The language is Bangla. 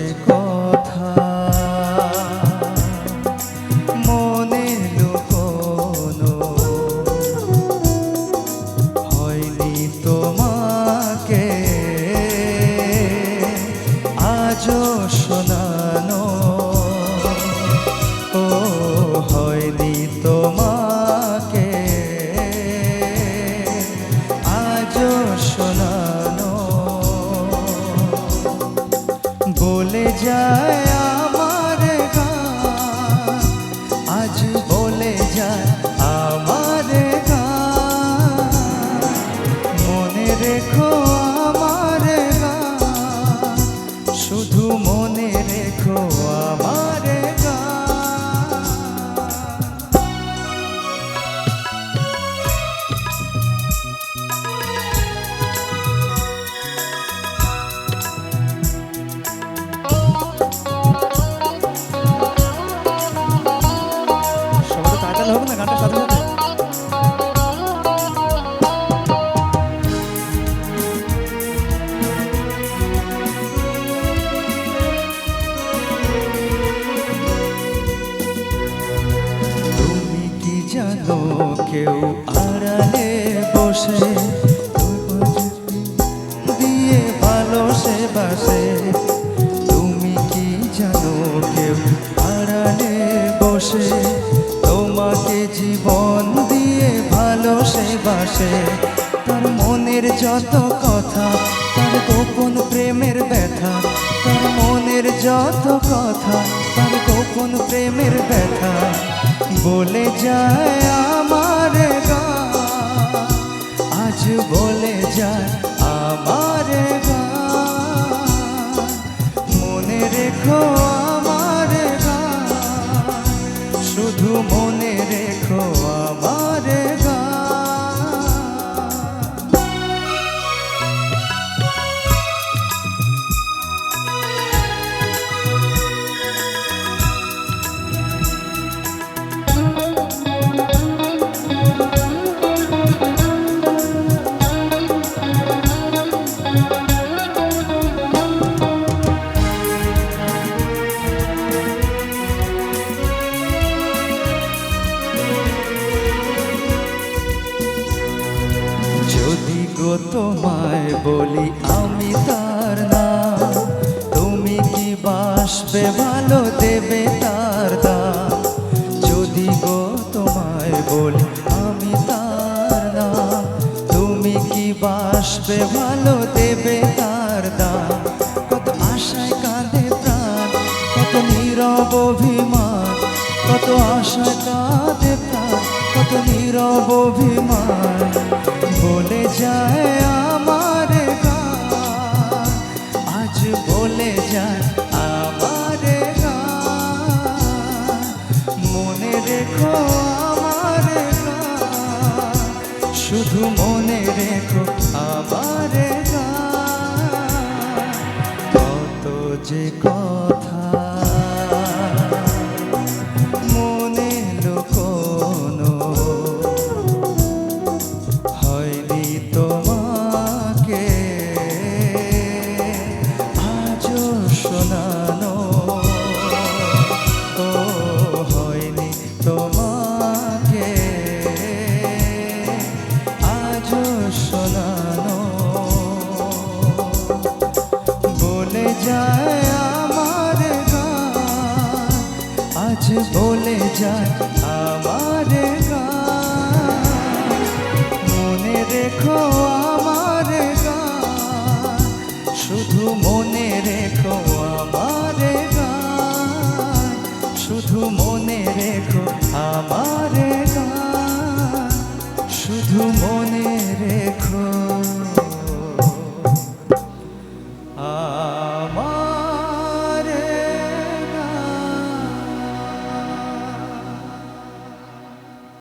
যে বলে যায় আমার গান। আজ বলে যায় আমার গান। মনে রেখো আমার গান। শুধু মনে রেখো আমার কেউ আড়ালে বসে দিয়ে ভালো সে বাসে। তুমি কি জানো কেউ আড়ালে বসে? তোমাকে জীবন দিয়ে ভালো সে বাসে। তার মনের যত কথা, তার গোপন প্রেমের ব্যথা মনের যত কথা, তার গোপন প্রেমের ব্যথা, বলে যায় আমার গা আজ বলে যায় আমার গা মনে রেখো গো তোমায় বলি, আমি তার নাম। তুমি কি বাসবে? ভালো দেবে তার দাম। যদি গো তোমায় বলি, আমি তার নাম। তুমি কি বাসবে? ভালো দেবে তার দাম। কত আশায় কাঁদে প্রাণ, কত নীরব অভিমান। কত আশায় কাঁদে প্রাণ, কত নীরব অভিমান। যায় আমার আজ বলে যায় আমার মনে রেখো আমার শুধু মনে রেখো আমার কত যে কথা বলে যায় আমার মনে রেখো আমার শুধু মনে রেখো আমার শুধু মনে রেখো আমার